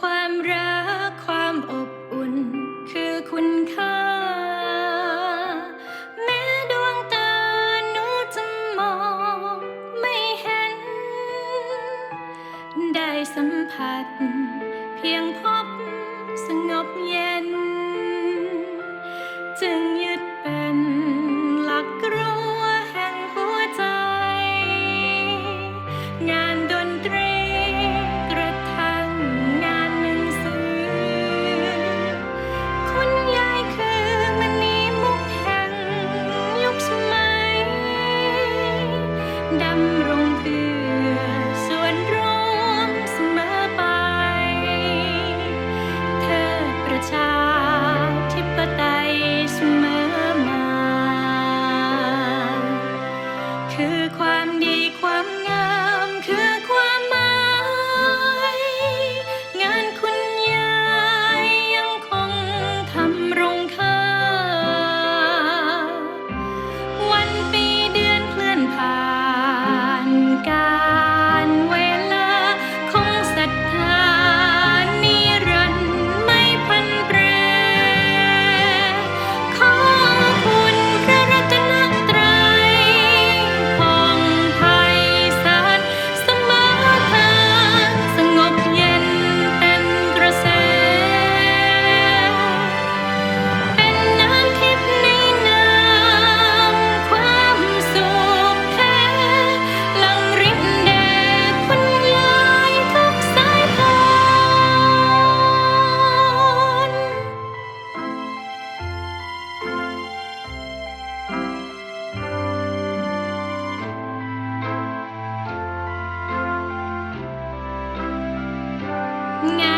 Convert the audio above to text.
ความรักความอบอุ่น คือคุณค่า แม้ดวงตาหนูจะมองไม่เห็น ได้สัมผัส เพียงพบสงบเย็น จึง I'm Yeah.